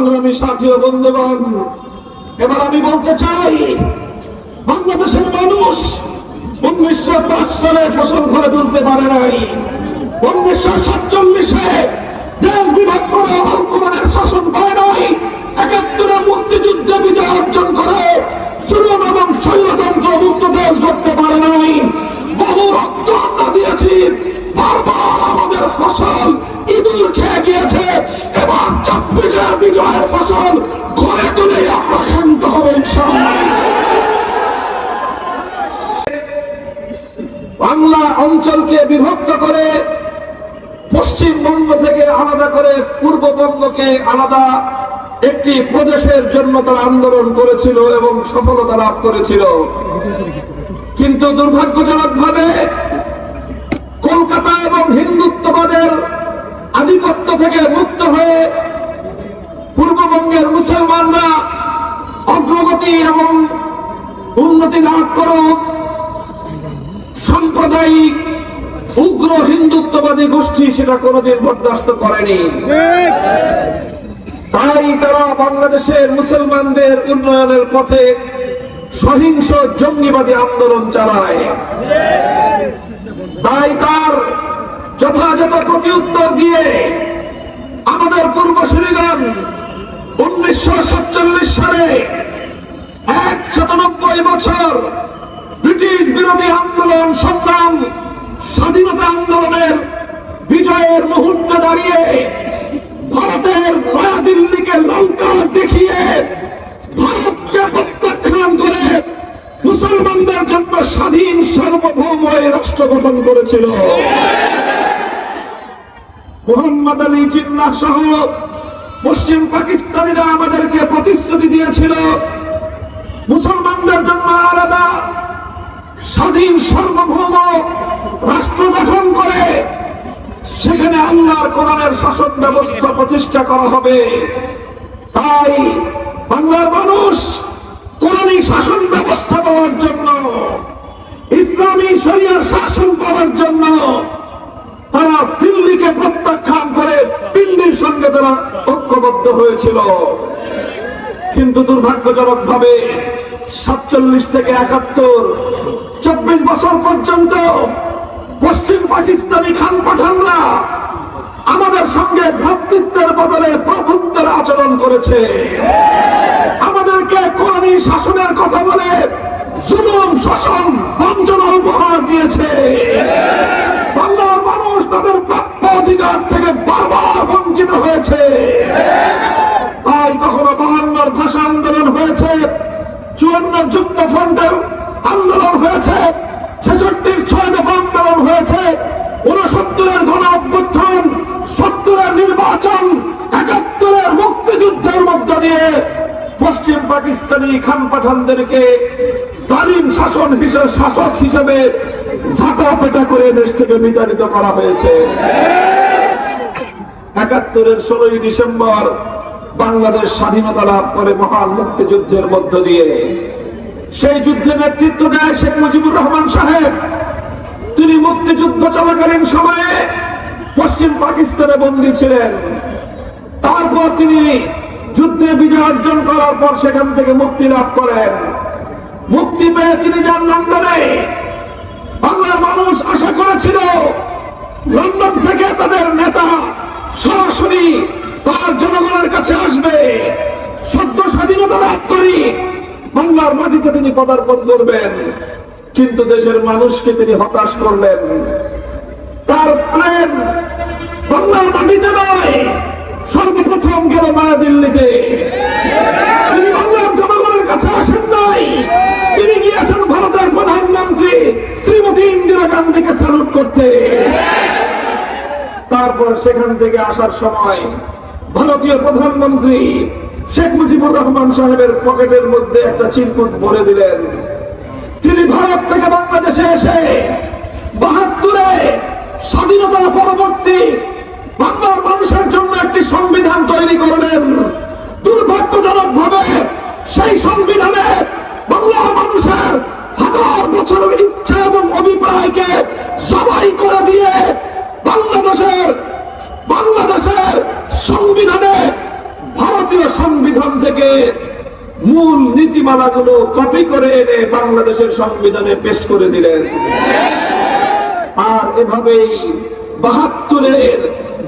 সংগ্রামী সাথী ও বন্ধুগণ, এবার আমি বলতে চাই, বাংলাদেশের মানুষ উনিশশো পাঁচ সালে ফসল ঘরে তুলতে পারে নাই। উনিশশো সাতচল্লিশে দেশ বিভাগ করে কোরআনের শাসন পায় নাই। একাত্তরে মুক্তিযুদ্ধে বিজয় অর্জন করে জুলুম এবং স্বৈরতন্ত্র মুক্ত দেশ করতে পারে নাই। বহু রক্ত আমরা দিয়েছি বারবার আমাদের ফসল ইঁদুর খেয়ে গিয়েছে। এবার চব্বিশের বিজয়ের ফসল ঘরে তুলে ক্ষান্ত বাংলা অঞ্চলকে বিভক্ত করে পশ্চিমবঙ্গ থেকে আলাদা করে পূর্ববঙ্গকে আলাদা একটি প্রদেশের জন্য তারা আন্দোলন করেছিল এবং সফলতা লাভ করেছিল। কিন্তু দুর্ভাগ্যজনক ভাবে কলকাতা এবং হিন্দুত্ববাদের আধিপত্য থেকে মুক্ত হয়ে পূর্ববঙ্গের মুসলমানরা অগ্রগতি এবং উন্নতি লাভ করুক। সাম্প্রদায়িক উগ্র হিন্দুত্ববাদী গোষ্ঠী সেটা কোনোদিন বরদাস্ত করেনি। তাই তারা বাংলাদেশের মুসলমানদের উন্নয়নের পথে সহিংস জঙ্গিবাদী আন্দোলন চালায়। তাই তার যথাযথ প্রতিউত্তর দিয়ে আমাদের পূর্বসূরিগণ উনিশশো সাতচল্লিশ সালে এক শতানব্বই বছর ব্রিটিশ বিরোধী আন্দোলন, সংগ্রাম, স্বাধীনতা আন্দোলনের বিজয়ের মুহূর্তে দাঁড়িয়ে ভারতের নয়াদিল্লিকে লঙ্কা দেখিয়ে ভারতকে মুসলমানদের জন্য স্বাধীন সার্বভৌম এই রাষ্ট্র গঠন করেছিল। মোহাম্মদ আলী জিন্নাহ সহ পশ্চিম পাকিস্তানিরা আমাদেরকে প্রতিশ্রুতি দিয়েছিল, মুসলমানদের জন্য আলাদা স্বাধীন সার্বভৌম রাষ্ট্র গঠন করে সেখানে আল্লাহর কোরআনের শাসন ব্যবস্থা প্রতিষ্ঠা করা হবে। তাই বাংলার মানুষ শাসন ব্যবস্থা পাওয়ার জন্য, ইসলামী শরিয়ার শাসন পাওয়ার জন্য তারা দিল্লিকে প্রত্যাখ্যান করে দিল্লির সঙ্গে তারা ঐক্যবদ্ধ হয়েছিল। কিন্তু দুর্ভাগ্যজনক ভাবে সাতচল্লিশ থেকে একাত্তর, চব্বিশ বছর পর্যন্ত পশ্চিম পাকিস্তানি খান পাঠানরা আমাদের সঙ্গে ভ্রাতৃত্বের বদলে প্রভুত্বের আচরণ করেছে। আমাদেরকে কোরআনী শাসনের কথা বলে জুলুম, শাসন, বঞ্চনা উপহার দিয়েছে। বাংলার মানুষ তাদের প্রাপ্য অধিকার থেকে বারবার বঞ্চিত হয়েছে। তাই কখনো বাহান্নর ভাষা আন্দোলন হয়েছে, চুয়ান্নর যুক্ত ফ্রন্টের আন্দোলন হয়েছে, ছেষট্টির ছয় দফা আন্দোলন হয়েছে উনসত্তরের গণ অভ্যুত্থান সত্তরের নির্বাচন, একাত্তরের মুক্তিযুদ্ধের মধ্য দিয়ে পশ্চিম পাকিস্তানি খান পাঠানদেরকে জালিম শাসন হিসেবে, শাসক হিসেবে ঝাঁটা পেটা করে দেশ থেকে বিতাড়িত করা হয়েছে। একাত্তরের ষোলোই ডিসেম্বর বাংলাদেশ স্বাধীনতা লাভ করে মহান মুক্তিযুদ্ধের মধ্য দিয়ে। সেই যুদ্ধে নেতৃত্ব দেয় শেখ মুজিবুর রহমান সাহেব। তিনি মুক্তিযুদ্ধ চলাকালীন সময়ে পশ্চিম পাকিস্তানে বন্দী ছিলেন। তারপর তিনি যুদ্ধে বিজয় অর্জন করার পর সেখান থেকে মুক্তি লাভ করেন। মুক্তি পেয়ে তিনি যান লন্ডনে। বাংলার মানুষ আশা করেছিল লন্ডন থেকে তাদের নেতা সরাসরি তার জনগণের কাছে আসবে। সদ্য স্বাধীনতা লাভ করি, বাংলার মাটিতে তিনি পদার্পণ করবেন। কিন্তু দেশের মানুষকে তিনি হতাশ করলেন। তার প্রেম বাংলার মাটিতে নয় সর্বপ্রথম গেল নয়াদিল্লিতে তিনি বাংলার জনগণের কাছে আসেন নাই। তিনি গিয়েছেন ভারতের প্রধানমন্ত্রী শ্রীমতী ইন্দিরা গান্ধীকে স্যালুট করতে। তারপর সেখান থেকে আসার সময় ভারতীয় প্রধানমন্ত্রী শেখ মুজিবুর রহমান সাহেবের পকেটের মধ্যে একটা চিরকুট ভরে দিলেন। তিনি ভারত থেকে বাংলাদেশে এসে বাহাত্তরে স্বাধীনতার পরবর্তী নীতিমালাগুলো কপি করে এনে বাংলাদেশের সংবিধানে পেশ করে দিলেন। আর এভাবেই বাহাত্তরের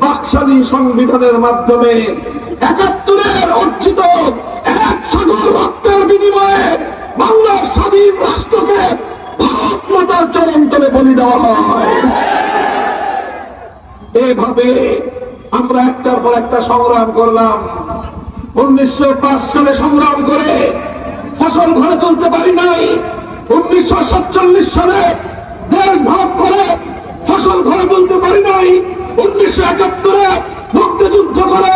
বাকশালী সংবিধানের মাধ্যমে একাত্তরের অর্জিত এক সাগর রক্তের বিনিময়ে বাংলার স্বাধীন রাষ্ট্রকে ভারত মাতার বলি দেওয়া হয়। এভাবে আমরা একটার পর একটা সংগ্রাম করলাম। উনিশশো পাঁচ সালে সংগ্রাম করে ফসল ঘরে তুলতে পারি নাই। উনিশশো সাতচল্লিশ সালে দেশ ভাগ করে ফসল ঘরে তুলতে পারি নাই। উনিশশো একাত্তরে মুক্তিযুদ্ধ করে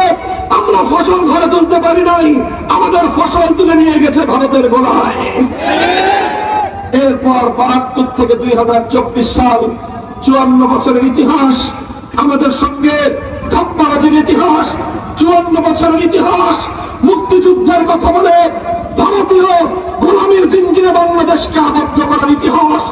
আমরা ফসল ঘরে তুলতে পারি নাই। আমাদের ফসল তুলে নিয়ে গেছে ভারতের গোলায় এরপর বাহাত্তর থেকে দুই হাজার চব্বিশ সাল চুয়ান্ন বছরের ইতিহাস, আমাদের সঙ্গে ধাপ্পাবাজির ইতিহাস, চুয়ান্ন বছরের ইতিহাস, মুক্তিযুদ্ধের কথা বলে ভারতীয় গোলামীর জিঞ্জিরে বাংলাদেশকে আবদ্ধ করার ইতিহাস,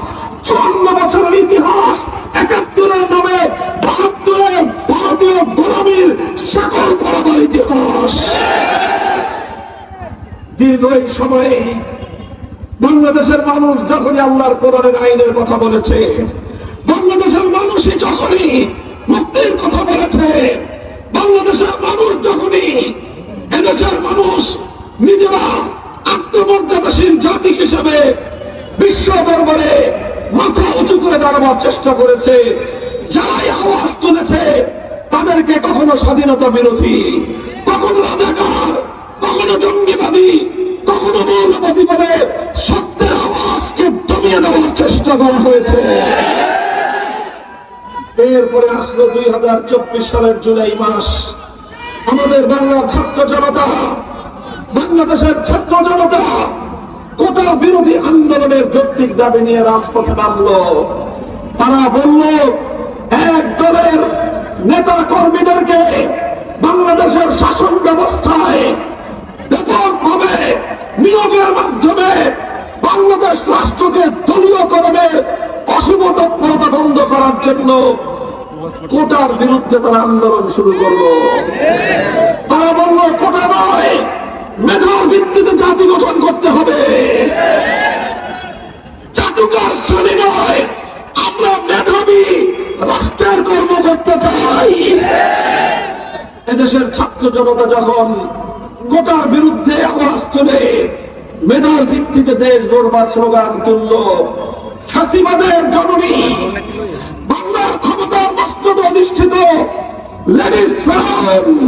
চুয়ান্ন বছরের ইতিহাস, একাত্তরের নামে বাহাত্তরের ভারতীয় গোলামীর সকল পরাবার ইতিহাস। দীর্ঘ এই সময়ে বাংলাদেশের মানুষ যখনই আল্লাহর কোরআনের আইনের কথা বলেছে, বাংলাদেশের মানুষই যখনই মুক্তির কথা বলেছে, বাংলাদেশের মানুষ যখনই এদেশের মানুষ নিজেরা আত্মমর্যাদাশীল জাতি হিসেবে বিশ্ব দরবারে মাথা উঁচু করে দাঁড়াবার চেষ্টা করেছে। যারাই আওয়াজ তুলেছে, তাদেরকে কখনো স্বাধীনতা বিরোধী, কখনো রাজাকার, কখনো জঙ্গিবাদী, কখনো মৌলবাদী বলে সত্যের আওয়াজকে দমিয়ে দেওয়ার চেষ্টা করা হয়েছে। এরপরে আসলো দুই হাজার চব্বিশ সালের জুলাই মাস। আমাদের বাংলার ছাত্র জনতা বাংলাদেশের ছাত্র জনতা কোটা বিরোধী আন্দোলনের যৌক্তিক দাবি নিয়ে রাজপথে নামলো। তারা বলল, এক দলের নেতা কর্মীদেরকে বাংলাদেশের শাসন ব্যবস্থায় ব্যাপকভাবে নিয়োগের মাধ্যমে বাংলাদেশ রাষ্ট্রকে দলীয়করণের অশুভ তৎপরতা বন্ধ করার জন্য কোটার বিরুদ্ধে তারা আন্দোলন শুরু করল। তারা বলল, কোটা নয় মেধার ভিত্তিতে জাতি গঠন করতে হবে। চাটুকার শ্রেণি নয়, আমরা মেধাবী, রাষ্ট্রের কর্ম করতে চাই। এদেশের ছাত্র জনতা যখন কোটার বিরুদ্ধে আওয়াজ তুলে, মেধার ভিত্তিতে দেশ গড়বার স্লোগান তুলল ফাঁসিবাদের জননী, বাংলার ক্ষমতার মস্তদে অধিষ্ঠিত লেডিস ফেরাউন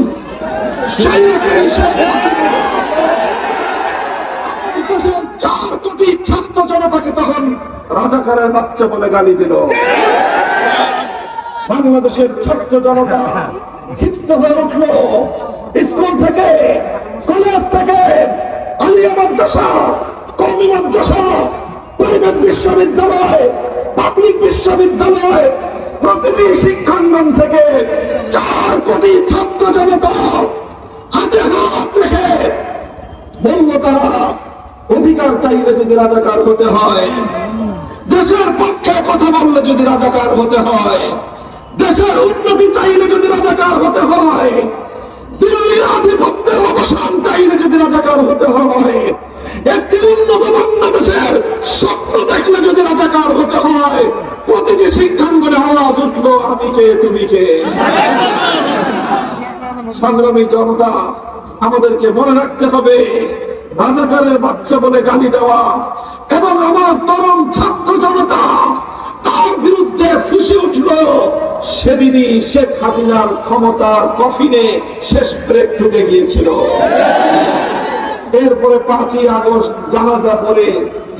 স্বৈরাচারী শেখ হাসিনা চার কোটি ছাত্র জনতাকে তখন রাজাকারের বাচ্চা বলে গালি দিল। বাংলাদেশের ছাত্র জনতা ক্ষিপ্ত হয়ে উঠল। স্কুল থেকে, কলেজ থেকে, আলিয়া মাদ্রাসা কমি মাদ্রাসা, প্রাইভেট বিশ্ববিদ্যালয়, পাবলিক বিশ্ববিদ্যালয়, প্রতিটি শিক্ষাঙ্গন থেকে চার কোটি ছাত্র জনতা হাতে হাত রেখে তারা অধিকার চাইলে যদি রাজাকার হতে হয় দেশের পক্ষে কথা বললে যদি রাজাকার হতে হয় দেশের উন্নতি চাইলে যদি রাজাকার হতে হয় দিল্লির আধিপত্যের অবসান চাইলে যদি রাজাকার হতে হয় একটি উন্নত বাংলাদেশের স্বপ্ন দেখলে যদি রাজাকার হতে হয় প্রতিটি শিক্ষাঙ্গনে আওয়াজ উঠল আমি কে তুমি কে? সংগ্রামী জনতা আমাদেরকে মনে রাখতে হবে রাজাকারের বাচ্চা বলে গালি দেওয়া এবং আমার তরুণ ছাত্র জনতা তার বিরুদ্ধে ফুসে উঠল। সেদিনই শেখ হাসিনার ক্ষমতার কফিনে শেষ ব্রেক ঢুকে গিয়েছিল। এরপরে পাঁচই আগস্ট জানাজা পরে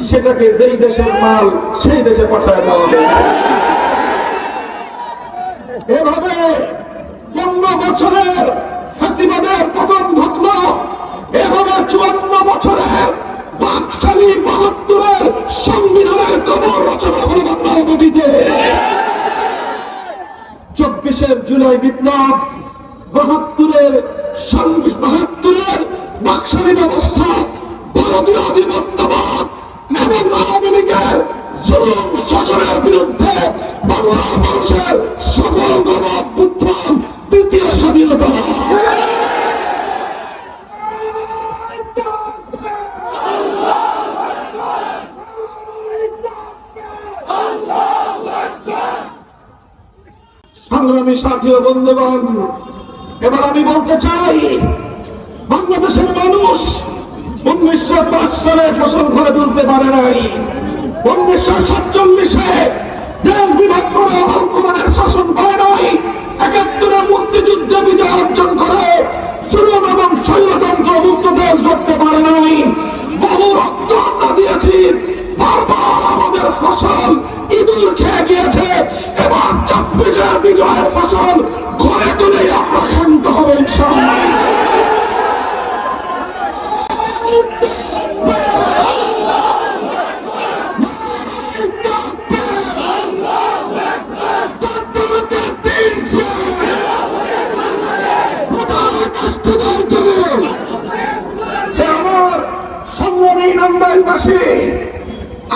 সেটাকে যেই দেশের মাল সেই দেশে পাঠায় দেওয়া হয়েছে। এভাবে পনেরো বছরের ফাঁসিবাদের পতন ঘটল। এভাবে চুয়ান্ন বছরের বাকশালী বাহাত্তরের সংবিধানের কবর রচনা হল বাংলার নদীতে চব্বিশের জুলাই বিপ্লব বাহাত্তরের বাহাত্তরের বাকশালী ব্যবস্থা ভারতীয় আধিপত্যবাদ এবং আওয়ামী লীগের জুলুম শাসনের বিরুদ্ধে বাংলার মানুষের সফল গণ অভ্যুত্থান দ্বিতীয় স্বাধীনতা সাথী ও বন্ধুগণ, এবার আমি বলতে চাই, বাংলাদেশের মানুষ উনিশশো পাঁচ সালে ফসল ঘরে তুলতে পারে নাই। উনিশশো সাতচল্লিশে দেশ বিভাগ করে আলকোরআনের শাসন পায় নাই। একাত্তরে মুক্তিযুদ্ধে বিজয় অর্জন করে সুরম এবং শৈলতন্ত্র মুক্ত দেশ করতে পারে নাই। বহু রক্ত আমরা দিয়েছি। বারবার আমাদের ফসল ইঁদুর খেয়ে গিয়েছে। এবার চব্বিশের বিজয়ের ফসল ঘরে তুলে আমরা ক্ষান্ত হবে ইনশাআল্লাহ। আমার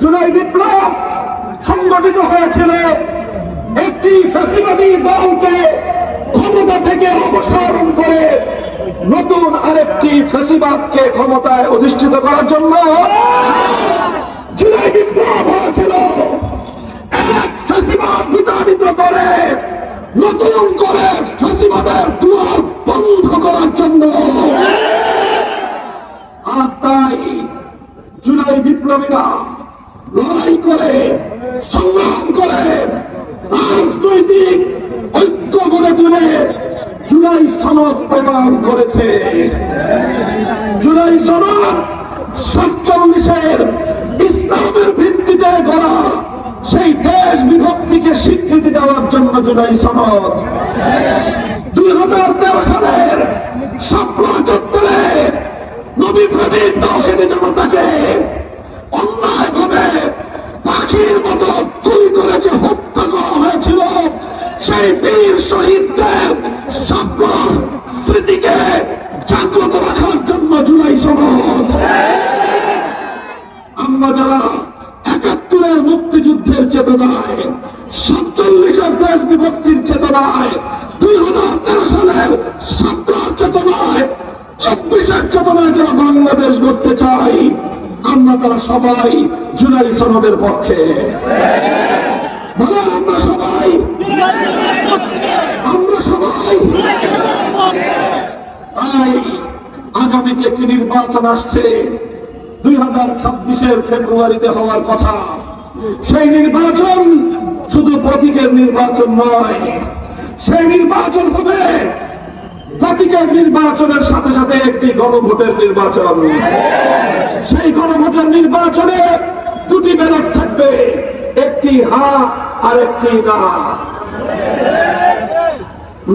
জুলাই বিপ্লব সংগঠিত হয়েছিল। একটি ফ্যাসিবাদী দলকে ক্ষমতা থেকে অপসারণ করে নতুন আরেকটি ফ্যাসিবাদকে ক্ষমতায় অধিষ্ঠিত করার জন্য জুলাই বিপ্লব হয়েছিল। এক ফ্যাসিবাদ বিতাড়িত করে, নতুন করে ফ্যাসিবাদের দুয়ার বন্ধ করার জন্য। আর তাই জুলাই বিপ্লবীরা লড়াই করে, সংগ্রাম করে, রাজনৈতিক ঐক্য গড়ে তুলে জুলাই সনদ প্রদান করেছে। জুলাই সনদ সাতচল্লিশের ইসলামের ভিত্তিতে গড়া সেই দেশ বিভক্তিকে স্বীকৃতি দেওয়ার জন্য জুলাই সনদ। দুই হাজার তেরো সালের সাপলা চত্বরে নবী প্রেমিক তৌহিদি জনতাকে অন্যায় ভাবে পাখির মতো গুলি জুলাই সনদ আমরা যারা একাত্তরের মুক্তিযুদ্ধের চেতনায়, সাতচল্লিশের দেশ বিভক্তির চেতনায়, দুই আমরা তারা সবাই জুলাই সনদের পক্ষে। আমরা সবাই। আমরা সবাই। আগামীতে একটি নির্বাচন আসছে। দুই হাজার ছাব্বিশের ফেব্রুয়ারিতে হওয়ার কথা। সেই নির্বাচন শুধু প্রতীকের নির্বাচন নয়, সেই নির্বাচন হবে প্রতীকের নির্বাচনের সাথে সাথে একটি গণভোটের নির্বাচন। সেই গণভোটের নির্বাচনে দুটি ব্যালট থাকবে, একটি হা আর একটি না।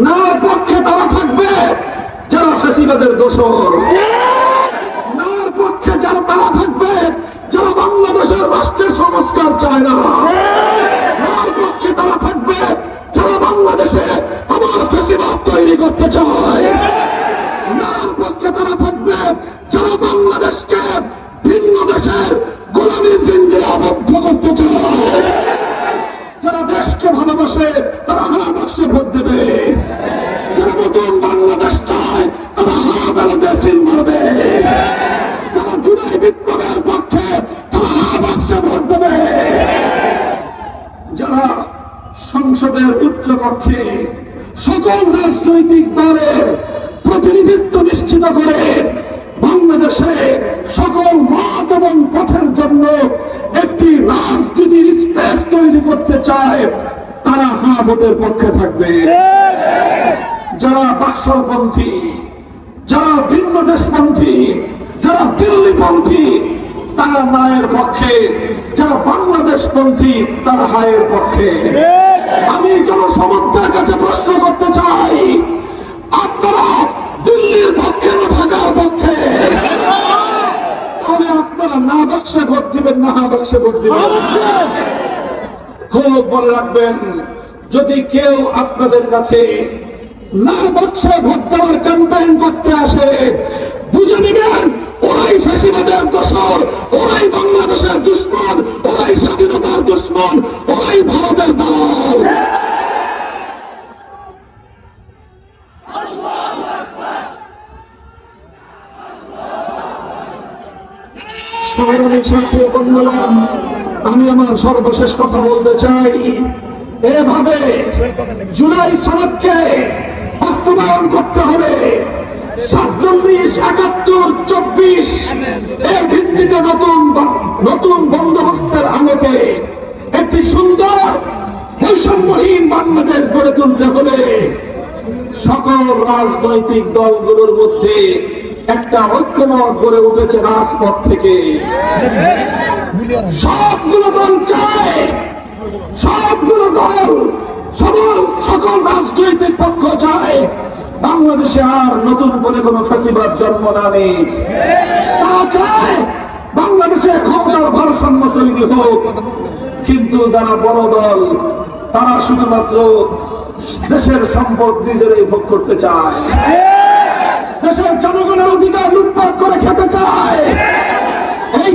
না পক্ষে তারা থাকবে যারা ফেসিবাদের দোষর। নার পক্ষে যারা তারা থাকবে যারা বাংলাদেশের রাষ্ট্রের সংস্কার চায় না। নার পক্ষে তারা থাকবে যারা বাংলাদেশে ফেসিবাদ তৈরি করতে চায় একটি রাজনীতির স্পেস তৈরি করতে চায়, তারা হা ভোটের পক্ষে থাকবে। যারা বাক্সপন্থী যারা ভিন্ন দেশপন্থী, যারা দিল্লিপন্থী, তারা নায়ের পক্ষে। যারা বাংলাদেশপন্থী, তারা হায়ের পক্ষে। আমি জনসমর্থের কাছে প্রশ্ন করতে চাই, আপনারা দিল্লির পক্ষে তবে আপনারা না বাক্সে ভোট দিবেন না হা বাক্সে ভোট দিবেন। খুব মনে রাখবেন যদি কেউ আপনাদের কাছে না বক্সে ভোট দেওয়ার ক্যাম্পেইন করতে আসে বুঝে নেবেন ওরাই ফাঁসিবাদের দোষর ওরাই বাংলাদেশের দুশ্মন ওরাই স্বাধীনতার দুশ্মন ওরাই ভারতের দল আমি আমার সর্বশেষ কথা বলতে চাই। এভাবে জুলাই সনদকে বাস্তবায়ন করতে হবে। সাতচল্লিশ, একাত্তর, চব্বিশ, এর ভিত্তিতে নতুন নতুন বন্দোবস্তের আলোকে একটি সুন্দর, বৈষম্যহীন বাংলাদেশ গড়ে তুলতে হলে সকল রাজনৈতিক দলগুলোর মধ্যে একটা ঐক্যমত গড়ে উঠেছে রাজপথ থেকে। সবগুলো দল চায়, সবগুলো দল সকল সকল রাজনৈতিক পক্ষ চায়। বাংলাদেশে আর নতুন করে কোনো ফেসিবাদ জন্ম না নেই। চায়, বাংলাদেশে ক্ষমতার ভারসাম্য তৈরি হোক। কিন্তু যারা বড় দল, তারা শুধুমাত্র দেশের সম্পদ নিজেরাই ভোগ করতে চায়। দেশের জনগণের অধিকার লুটপাট করে খেতে চায়। এই